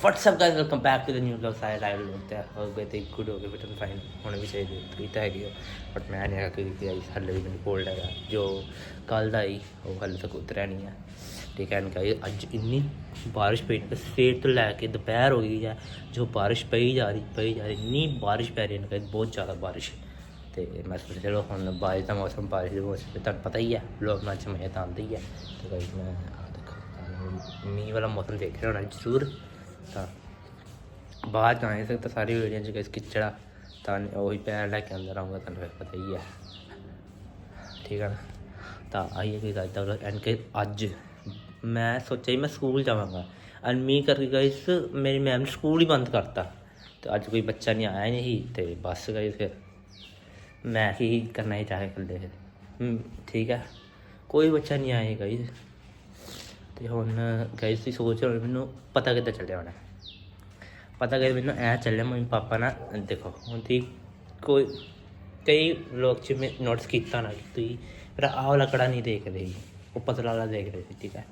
WhatsApp guys? Welcome back to the new vlog. ਸਾਰੇ live ਲੋਕ ਤੇ ਹੋ ਗਏ ਤੇ ਗੁੱਡ ਹੋ ਗਏ ਬਟਨ ਫਾਈਨ ਹੁਣ ਵੀ ਚਾਹੀਦੀ ਤੁਸੀਂ ਤਾਂ ਹੈਗੀ ਹੋ ਬਟ ਮੈਂ ਨਹੀਂ ਹੈਗਾ ਕਿਉਂਕਿ ਗਾਈਸ ਹੱਲੇ ਵੀ ਮੈਨੂੰ ਕੋਲਡ ਹੈਗਾ ਜੋ ਕੱਲ ਦਾ ਹੀ ਉਹ ਹੱਲੇ ਤੱਕ ਉਤਰਿਆ ਨਹੀਂ ਹੈ ਠੀਕ ਹੈ ਗਾਈਸ ਅੱਜ ਇੰਨੀ ਬਾਰਿਸ਼ ਪਈ ਹੈ ਸਵੇਰ ਤੋਂ ਲੈ ਕੇ ਦੁਪਹਿਰ ਹੋ ਗਈ ਹੈ ਜੋ ਬਾਰਿਸ਼ ਪਈ ਜਾ ਰਹੀ ਪਈ ਜਾ ਰਹੀ ਇੰਨੀ ਬਾਰਿਸ਼ ਪੈ ਰਹੀ ਹੈ ਗਾਈਸ ਬਹੁਤ ਜ਼ਿਆਦਾ ਬਾਰਿਸ਼ ਤੇ ਮੈਂ ਸੋਚਿਆ ਚਲੋ ਹੁਣ ਬਾਰਿਸ਼ ਦਾ ਮੌਸਮ ਬਾਰਿਸ਼ ਦੇ ਮੌਸਮ ਤੇ ਤੁਹਾਨੂੰ ਪਤਾ ਹੀ ਹੈ ਲੋਕ ਨਾਲ ਚ ਮੈਂ ਤਾਂ ਆਉਂਦੀ ਹੈ ਤੇ ਗਾਈਸ ਮੈਂ ਆਹ ਦੇਖੋ ਮੀਂਹ ਵਾਲਾ ਮੌਸਮ ਦੇਖ ਰਿਹਾ ਹੋਣਾ ਜ਼ਰੂਰ ਤਾਂ ਬਾਹਰ ਜਾ ਨਹੀਂ ਸਕਦਾ ਸਾਰੀ ਵੀਡੀਓ ਚ ਕਿਸ ਕਿਚੜਾ, ਤਾਂ ਉਹੀ ਪੈਰ ਲੈ ਕੇ ਅੰਦਰ ਆਉਂਗਾ ਤੁਹਾਨੂੰ ਫਿਰ ਪਤਾ ਹੀ ਹੈ। ਠੀਕ ਹੈ ਨਾ? ਤਾਂ ਆਈਏ ਕੋਈ ਗੱਲ, ਤਾਂ ਐਂਡ ਕੇ ਅੱਜ। ਮੈਂ ਸੋਚਿਆ ਸੀ ਮੈਂ ਸਕੂਲ ਜਾਵਾਂਗਾ। ਐਂਡ ਮੀ ਕਰਕੇ ਗਾਇਸ ਮੇਰੀ ਮੈਮ ਨੇ ਸਕੂਲ ਹੀ ਬੰਦ ਕਰਤਾ। ਤੇ ਅੱਜ ਕੋਈ ਬੱਚਾ ਨਹੀਂ ਆਇਆ ਹੀ ਨਹੀਂ ਤੇ ਬਸ ਗਏ ਫਿਰ। ਮੈਂ ਹੀ ਕਰਨਾ ਹੀ ਚਾਹੇ ਕੱਲੇ ਫਿਰ। ਠੀਕ ਹੈ ਕੋਈ ਬੱਚਾ ਨਹੀਂ ਆਇਆ ਗਾਇਸ ਤੇ ਹੁਣ ਗਾਇਸ ਤੁਸੀਂ ਸੋਚ ਰਹੇ ਹੋ ਮੈਨੂੰ ਪਤਾ ਕਿੱਦਾਂ ਚੱਲਿਆ ਹੋਣਾ। ਪਤਾ ਕਿ ਮੈਨੂੰ ਐ ਚੱਲਿਆ ਮੰਮੀ ਪਾਪਾ ਨਾਲ ਦੇਖੋ ਹੁਣ ਤੀ ਕੋਈ ਕਈ ਲੋਕ ਚ ਮੈਂ ਨੋਟਿਸ ਕੀਤਾ ਨਾ ਕਿ ਤੁਸੀਂ ਮੇਰਾ ਆਹ ਵਾਲਾ ਕੜਾ ਨਹੀਂ ਦੇਖ ਰਹੇ ਸੀ, ਉਹ ਪਤਲਾ ਵਾਲਾ ਦੇਖ ਰਹੇ ਸੀ ਠੀਕ ਹੈ।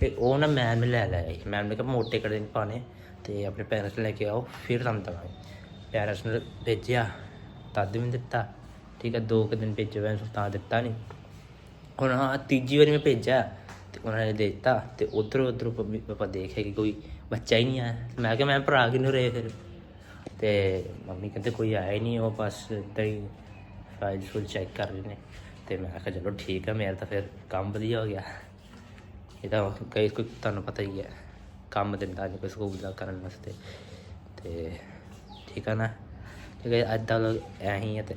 ਤੇ ਉਹ ਨਾ ਮੈਮ ਨੇ ਲੈ ਲਿਆ ਮੈਮ ਨੇ ਕਿਹਾ ਮੋਟੇ ਕੜੇ ਨਹੀਂ ਪਾਣੇ ਤੇ ਆਪਣੇ ਪੈਰੈਂਟਸ ਲੈ ਕੇ ਆਓ ਫਿਰ ਤੁਹਾਨੂੰ ਦਵਾਂਗੇ। ਪੈਰੈਂਟਸ ਨੂੰ ਭੇਜਿਆ ਤਦ ਵੀ ਦਿੱਤਾ ਠੀਕ ਹੈ ਦੋ ਕੁ ਦਿਨ ਭੇਜਿਆ ਮੈਂ ਤਾਂ ਦਿੱਤਾ ਨਹੀਂ ਹੁਣ ਹਾਂ ਤੀਜੀ ਵਾਰੀ ਮੈਂ ਭੇਜਿਆ ਤੇ ਉਹਨਾਂ ਨੇ ਦੇ ਦਿੱਤਾ ਤੇ ਉਧਰ ਉਧਰ ਪਾਪਾ ਦੇਖਿਆ ਕਿ ਕੋਈ ਬੱਚਾ ਹੀ ਨਹੀਂ ਆਇਆ। ਮੈਂ ਕਿਹਾ, ਮੈਂ ਭਰਾ ਕਿਨੂੰ ਰਹੇ ਫਿਰ? ਤੇ ਮੰਮੀ ਕਹਿੰਦੇ, ਕੋਈ ਆਇਆ ਹੀ ਨਹੀਂ, ਉਹ ਬਸ ਏਦਾਂ ਹੀ ਫਾਈਲ ਫੁਲ ਚੈੱਕ ਕਰ ਰਹੇ ਨੇ। ਤੇ ਮੈਂ ਕਿਹਾ, ਚਲੋ ਠੀਕ ਆ, ਮੇਰਾ ਤਾਂ ਫਿਰ ਕੰਮ ਵਧੀਆ ਹੋ ਗਿਆ। ਇਹ ਤਾਂ ਕਈ ਕੋਈ ਤੁਹਾਨੂੰ ਪਤਾ ਹੀ ਹੈ, ਕੰਮ ਦਿੰਦਾ ਨਹੀਂ ਕੋਈ ਸਕੂਲ ਦਾ ਕਰਨ ਵਾਸਤੇ। ਤੇ ਠੀਕ ਆ ਨਾ? ਕਿ ਅੱਜ ਦਾ ਲੋਕ ਐਂ ਹੀ ਹੈ ਤੇ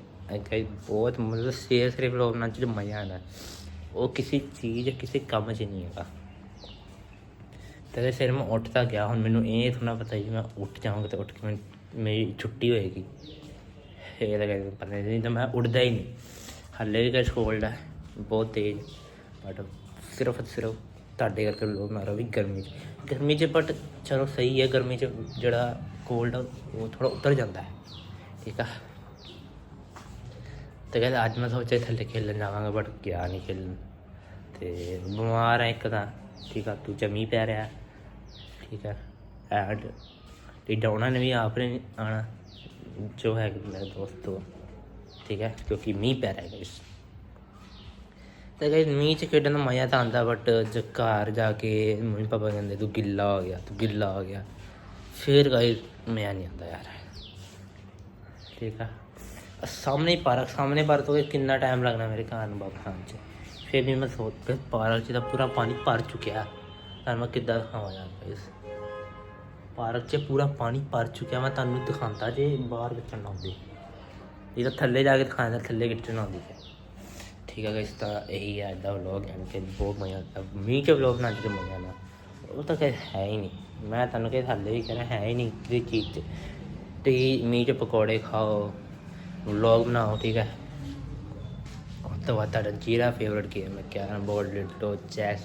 ਕਈ ਬਹੁਤ ਮਤਲਬ ਸੇਰ ਸਿਰਫ ਲੋਕ ਨਾਲ ਚ ਮਜ਼ਾ ਆਉਂਦਾ। ਉਹ ਕਿਸੇ ਚੀਜ਼, ਕਿਸੇ ਕੰਮ 'ਚ ਨਹੀਂ ਹੈਗਾ। ਤੇ ਸਿਰ ਮੈਂ ਉੱਠ ਤਾਂ ਗਿਆ, ਹੁਣ ਮੈਨੂੰ ਇਹ ਥੋੜਾ ਪਤਾ ਹੀ ਮੈਂ ਉੱਠ ਜਾਵਾਂਗਾ ਤੇ ਉੱਠ ਕੇ ਮੈਂ, ਮੇਰੀ ਛੁੱਟੀ ਹੋਏਗੀ। ਇਹ ਤਾਂ ਕਹਿੰਦੇ ਪਤਾ ਨਹੀਂ, ਤਾਂ ਮੈਂ ਉੱਠਦਾ ਹੀ ਨਹੀਂ। ਹੱਲੇ ਵੀ ਕੁਛ ਕੋਲਡ ਹੈ ਬਹੁਤ ਤੇਜ਼। ਬਟ ਸਿਰਫ ਤੇ ਸਿਰਫ ਤੁਹਾਡੇ ਕਰਕੇ ਲੋਕ ਮਾਰੋ ਵੀ ਗਰਮੀ 'ਚ। ਗਰਮੀ 'ਚ ਬਟ ਚਲੋ ਸਹੀ ਹੈ, ਗਰਮੀ 'ਚ ਜਿਹੜਾ ਕੋਲਡ ਉਹ ਥੋੜਾ ਉਤਰ ਜਾਂਦਾ ਹੈ। ਠੀਕ ਆ? ਤੇ ਕਹਿੰਦਾ ਅੱਜ ਮੈਂ ਸੋਚਿਆ ਥੱਲੇ ਖੇਲਣ ਜਾਵਾਂਗਾ ਬਟ ਗਿਆ ਨਹੀਂ ਖੇਲਣ। ਤੇ ਬਿਮਾਰ ਹੈ ਇੱਕ ਤਾਂ, ਠੀਕ ਆ ਤੂੰ ਮੀਂਹ ਪੈ ਰਿਹਾ, ਠੀਕ ਹੈ ਐਡ ਤੇ ਡਾਉਣਾ ਨੇ ਵੀ ਆਪਨੇ ਆਣਾ, ਜੋ ਹੈ ਮੇਰੇ ਦੋਸਤੋ ਠੀਕ ਹੈ ਕਿਉਂਕਿ ਮੀਂਹ ਪੈ ਰਿਹਾ ਗਾਇਸ ਤੇ ਗਾਇਸ ਮੀਂਹ ਚ ਖੇਡਣ ਦਾ ਮਜ਼ਾ ਤਾਂ ਆਉਂਦਾ ਬਟ ਜੇ ਘਰ ਜਾ ਕੇ ਮੰਮੀ ਪਾਪਾ ਕਹਿੰਦੇ, ਤੂੰ ਗਿੱਲਾ ਹੋ ਗਿਆ, ਤੂੰ ਗਿੱਲਾ ਹੋ ਗਿਆ। ਫਿਰ ਗਾਇਸ ਮੈਂ ਨਹੀਂ ਆਉਂਦਾ ਯਾਰ। ਠੀਕ ਆ। ਸਾਹਮਣੇ ਹੀ ਪਾਰਕ, ਸਾਹਮਣੇ ਪਾਰਕ ਤੋਂ ਕਿੰਨਾ ਟਾਈਮ ਲੱਗਣਾ ਮੇਰੇ ਘਰ ਨੂੰ ਵਾਪਸ ਆਉਣ ਚ? ਫਿਰ ਵੀ ਮੈਂ ਸੋਚ ਕੇ ਪਾਰਕ 'ਚ ਤਾਂ ਪੂਰਾ ਪਾਣੀ ਭਰ ਚੁੱਕਿਆ। ਤਾਂ ਮੈਂ ਕਿੱਦਾਂ ਦਿਖਾਵਾਂ ਯਾਰ ਗਾਇਸ ਪਾਰਕ 'ਚ ਪੂਰਾ ਪਾਣੀ ਭਰ ਚੁੱਕਿਆ। ਮੈਂ ਤੁਹਾਨੂੰ ਦਿਖਾਉਂਦਾ ਜੇ ਬਾਹਰ ਕਿੱਥੇ ਨਾ ਆਉਂਦੀ। ਇਹ ਤਾਂ ਥੱਲੇ ਜਾ ਕੇ ਦਿਖਾਉਂਦਾ, ਥੱਲੇ ਕਿੱਥੇ ਨਾ ਆਉਂਦੀ। ਹੈ ਠੀਕ ਹੈ ਗਾਇਸ ਤਾਂ ਇਹੀ ਹੈ ਦਾ ਵਲੌਗ ਐਂਡ ਕਿ ਬਹੁਤ ਮਜ਼ਾ ਆਉਂਦਾ ਮੀਂਹ 'ਚ ਵਲੌਗ ਨਾਲ ਜਿਹੜਾ ਮਜ਼ਾ ਨਾ ਉਹ ਤਾਂ ਕਹੇ ਹੈ ਹੀ ਨਹੀਂ। ਮੈਂ ਤੁਹਾਨੂੰ ਕਿ ਥੱਲੇ ਵੀ ਕਹਿਣਾ, ਹੈ ਹੀ ਨਹੀਂ ਕਿਸੇ ਚੀਜ਼ 'ਚ। ਤੇ ਮੀਂਹ 'ਚ ਪਕੌੜੇ ਖਾਓ ਵਲੌਗ ਬਣਾਓ, ਠੀਕ ਹੈ ਉਸ ਤੋਂ ਬਾਅਦ ਤੁਹਾਡਾ ਜਿਹੜਾ ਫੇਵਰਟ ਗੇਮ ਹੈ ਕੈਰਮ ਬੋਰਡ ਲਿਟੋ ਚੈਸ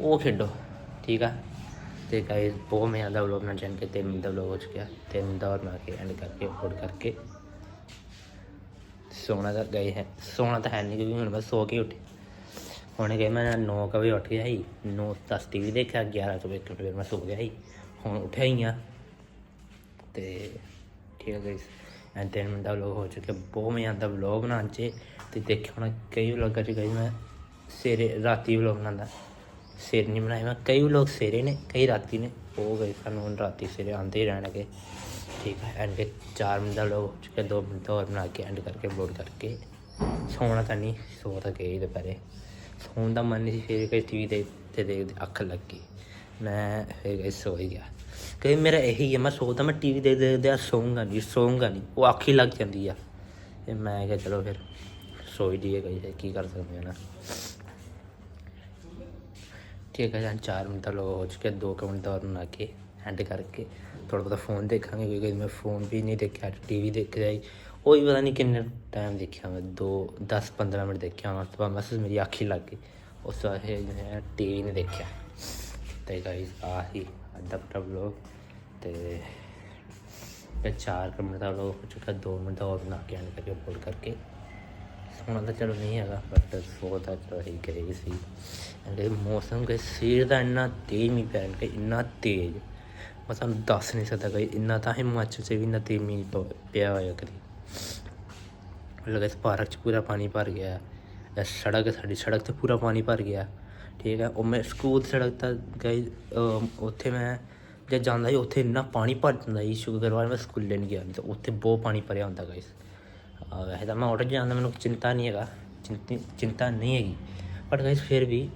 ਉਹ ਖੇਡੋ ਠੀਕ ਆ ਤੇ ਗਾਇਸ ਬਹੁਤ ਮੈਂ ਆਉਂਦਾ ਵਲੌਗ ਨਾਲ ਜਾਣ ਕੇ ਤਿੰਨ ਮਿੰਟ ਦਾ ਵਲੌਗ ਹੋ ਚੁੱਕਿਆ ਤਿੰਨ ਮਿੰਟ ਦਾ ਔਰ ਮੈਂ ਕੇ ਐਂਡ ਕਰਕੇ ਅਪਲੋਡ ਕਰਕੇ ਸੋਣਾ ਤਾਂ ਗਏ ਹੈ ਸੋਣਾ ਤਾਂ ਹੈ ਨਹੀਂ ਕਿਉਂਕਿ ਹੁਣ ਮੈਂ ਸੋ ਕੇ ਉੱਠੇ ਹੁਣ ਗਏ ਮੈਂ 9 ਵਜੇ ਉੱਠ ਗਿਆ ਸੀ 9 ਦਸ ਟੀਵੀ ਦੇਖਿਆ 11 ਤੋਂ ਇੱਕ ਫਿਰ ਮੈਂ ਸੋ ਗਿਆ ਸੀ ਹੁਣ ਉੱਠਿਆ ਹੀ ਆ ਤੇ ਠੀਕ ਹੈ ਗਾਇਸ ਐਂਡ ਤਿੰਨ ਮਿੰਟ ਦਾ ਵਲੌਗ ਹੋ ਚੁੱਕਿਆ। ਬਹੁਤ ਮਜ਼ਾ ਆਉਂਦਾ ਵਲੌਗ ਬਣਾਉਣ 'ਚ। ਤੇ ਦੇਖਿਆ ਹੋਣਾ, ਕਈ ਵਲੌਗਾਂ 'ਚ ਗਈ ਮੈਂ ਸਵੇਰੇ, ਰਾਤੀ ਵਲੌਗ ਬਣਾਉਂਦਾ। ਸਿਰ ਨਹੀਂ ਬਣਾਏ, ਮੈਂ ਕਈ ਲੋਕ ਸਵੇਰੇ ਨੇ, ਕਈ ਰਾਤੀ ਨੇ। ਉਹ ਗਏ ਸਾਨੂੰ ਹੁਣ ਰਾਤੀ ਸਵੇਰੇ ਆਉਂਦੇ ਹੀ ਰਹਿਣਗੇ ਠੀਕ ਹੈ ਐਂਡ ਕੇ 4 ਮਿੰਟ ਦਾ ਲੋਕ ਹੋ ਚੁੱਕੇ 2 ਮਿੰਟ ਹੋਰ ਬਣਾ ਕੇ ਐਂਡ ਕਰਕੇ ਅਪਲੋਡ ਕਰਕੇ। ਸੌਣਾ ਤਾਂ ਨਹੀਂ, ਸੋ ਤਾਂ ਗਏ ਦੁਪਹਿਰੇ। ਸੌਣ ਦਾ ਮਨ ਨਹੀਂ ਸੀ, ਫਿਰ ਕਈ ਟੀਵੀ ਦੇ ਤੇ ਦੇਖਦੇ, ਅੱਖ ਲੱਗ ਗਈ। ਮੈਂ ਫਿਰ ਗਈ ਸੋ ਹੀ ਗਿਆ। ਕਈ ਮੇਰਾ ਇਹੀ ਹੈ ਮੈਂ ਸੋਚਦਾ ਮੈਂ ਟੀਵੀ ਦੇ ਦੇਖਦੇ ਆ ਸੌਂਗਾ ਨਹੀਂ ਸੌਂਗਾ ਨਹੀਂ ਉਹ ਅੱਖ ਲੱਗ ਜਾਂਦੀ ਆ। ਤੇ ਮੈਂ ਕਿਹਾ ਚਲੋ ਫਿਰ ਸੋਈ ਜੀਏ ਗਈ ਕੀ ਕਰ ਸਕਦੇ ਹਾਂ ਨਾ। ਠੀਕ ਹੈ ਜਾਂ 4 ਮਿੰਟ ਲੋ ਹੋ ਚੁੱਕੇ 2 ਮਿੰਟ ਦਾ ਹੋਰ ਬਣਾ ਕੇ ਐਂਡ ਕਰਕੇ ਥੋੜਾ ਬਹੁਤਾ ਫੋਨ ਦੇਖਾਂਗੇ ਕਿਉਂਕਿ ਮੈਂ ਫੋਨ ਵੀ ਨਹੀਂ ਦੇਖਿਆ ਟੀਵੀ ਦੇਖ ਰਿਹਾ ਸੀ ਉਹ ਵੀ ਪਤਾ ਨਹੀਂ ਕਿੰਨੇ ਟਾਈਮ ਦੇਖਿਆ ਮੈਂ 2 10 15 ਮਿੰਟ ਦੇਖਿਆ ਉਸ ਤੋਂ ਬਾਅਦ ਬਸ ਮੇਰੀ ਅੱਖ ਹੀ ਲੱਗ ਗਈ। ਉਸ ਤੋਂ ਬਾਅਦ ਫਿਰ ਟੀਵੀ ਨਹੀਂ ਦੇਖਿਆ। ਤੇ ਗਾਇਸ ਆਹੀ। ਹੀ ਅੱਜ ਦਾ ਪਟਾ ਵਲੋਗ ਤੇ ਇਹ 4 ਮਿੰਟ ਦਾ ਵਲੋਗ ਹੋ ਚੁੱਕਾ 2 ਮਿੰਟ ਦਾ ਹੋਰ ਬਣਾ ਕੇ ਐਂਡ ਕਰਕੇ ਅਪਲੋਡ ਕਰਕੇ। ਸੋਣਾ ਤਾਂ ਚਲੋ ਨਹੀਂ ਹੈਗਾ ਬਟ ਸੋ ਤਾਂ ਚਲੋ ਹੀ ਗਏ ਸੀ। ਐਂਡ ਮੌਸਮ ਕੇ ਸਿਰ ਦਾ ਇੰਨਾ ਤੇਜ਼ ਮੀਂਹ ਪੈਣ ਕੇ ਇੰਨਾ ਤੇਜ਼। ਮੈਂ ਤੁਹਾਨੂੰ ਦੱਸ ਨਹੀਂ ਸਕਦਾ ਗਾਇਸ ਇੰਨਾ ਤਾਂ ਹਿਮਾਚਲ 'ਚ ਵੀ ਨਾ ਤੇਜ਼ ਮੀਂਹ ਪਿਆ ਹੋਇਆ ਕਦੀ। ਲਗਾ ਇਸ ਪਾਰਕ 'ਚ ਪੂਰਾ ਪਾਣੀ ਭਰ ਗਿਆ। ਇਹ ਸੜਕ, ਸਾਡੀ ਸੜਕ ਤੇ ਪੂਰਾ ਪਾਣੀ ਭਰ ਗਿਆ। ਠੀਕ ਹੈ, ਉਹ ਮੈਂ ਸਕੂਲ ਸੜਕ ਤਾਂ ਗਈ ਉੱਥੇ ਮੈਂ ਜਦ ਜਾਂਦਾ ਸੀ, ਉੱਥੇ ਇੰਨਾ ਪਾਣੀ ਭਰ ਜਾਂਦਾ ਸੀ ਸ਼ੁਕਰਵਾਰ ਮੈਂ ਸਕੂਲੇ ਨਹੀਂ ਗਿਆ ਤੇ ਉੱਥੇ ਬਹੁਤ ਪਾਣੀ ਭਰਿਆ ਹੁੰਦਾ ਗਾਇਸ ਵੈਸੇ ਤਾਂ ਮੈਂ ਆਟੋ 'ਚ ਜਾਂਦਾ ਮੈਨੂੰ ਚਿੰਤਾ ਨਹੀਂ ਹੈਗਾ, ਚਿੰਤੀ, ਚਿੰਤਾ ਨਹੀਂ ਹੈਗੀ ਪਰ ਗਾਇਸ ਫਿਰ ਵੀ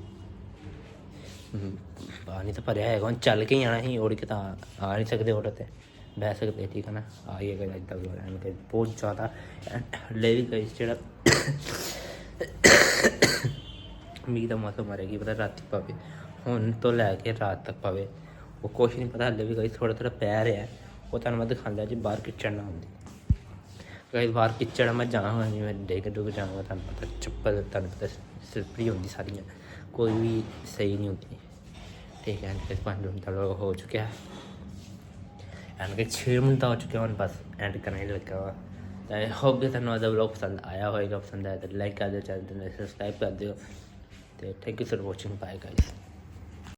ਪਾਣੀ ਤਾਂ ਭਰਿਆ ਹੈਗਾ, ਹੁਣ ਚੱਲ ਕੇ ਹੀ ਆਣਾ ਸੀ, ਉੜ ਕੇ ਤਾਂ ਆ ਨਹੀਂ ਸਕਦੇ ਆਟੋ ਤੇ, ਬਹਿ ਸਕਦੇ, ਠੀਕ ਹੈ ਨਾ ਆਈਏਗਾ ਅੱਜ ਤੱਕ ਐਨ ਬਹੁਤ ਜ਼ਿਆਦਾ ਹਲੇ ਵੀ ਗਾਇਸ ਜਿਹੜਾ ਮੀਂਹ ਦਾ ਮੌਸਮ ਆ ਰਿਹਾ ਕੀ ਪਤਾ ਰਾਤੀ ਪਵੇ, ਹੁਣ ਤੋਂ ਲੈ ਕੇ ਰਾਤ ਤੱਕ ਪਵੇ। ਉਹ ਕੁਛ ਨਹੀਂ ਪਤਾ ਹਲੇ ਵੀ ਗਾਇਸ ਥੋੜਾ ਥੋੜਾ ਪੈ ਰਿਹਾ, ਉਹ ਤੁਹਾਨੂੰ ਮੈਂ ਦਿਖਾਉਂਦਾ ਜੀ ਬਾਹਰ ਕਿਚੜ ਨਾ ਹੁੰਦੀ। ਗਾਇਸ ਬਾਹਰ ਕਿਚੜ ਮੈਂ ਜਾਵਾਂ ਜਿਵੇਂ ਡੇਗ ਡੁੱਗ ਜਾਵਾਂ ਤੁਹਾਨੂੰ ਪਤਾ, ਚੱਪਲ ਤੁਹਾਨੂੰ ਪਤਾ ਸਲਿਪਰੀ ਹੁੰਦੀ ਸਾਰੀਆਂ, ਕੋਈ ਵੀ ਸਹੀ ਨਹੀਂ ਹੁੰਦੀ। ਠੀਕ ਹੈ ਤੇ ਪੰਜ ਮਿੰਟ ਦਾ ਹੋ ਚੁੱਕਿਆ। ਐਂਡ ਕਿ 6 ਮਿੰਟ ਦਾ ਹੋ ਚੁੱਕਿਆ ਹੁਣ, ਬਸ ਐਂਡ ਕਰਨੇ ਲੱਗਾ ਵਾ। ਤਾਂ ਆਈ ਹੋਪ ਕਿ ਤੁਹਾਨੂੰ ਅੱਜ ਵਲੌਗ ਪਸੰਦ ਆਇਆ ਹੋਵੇਗਾ ਪਸੰਦ ਆਇਆ ਤਾਂ ਲਾਈਕ ਕਰ ਦਿਓ, ਚੈਨਲ ਨੂੰ ਸਬਸਕ੍ਰਾਈਬ ਕਰ ਦਿਓ। there thank you for watching. Bye guys.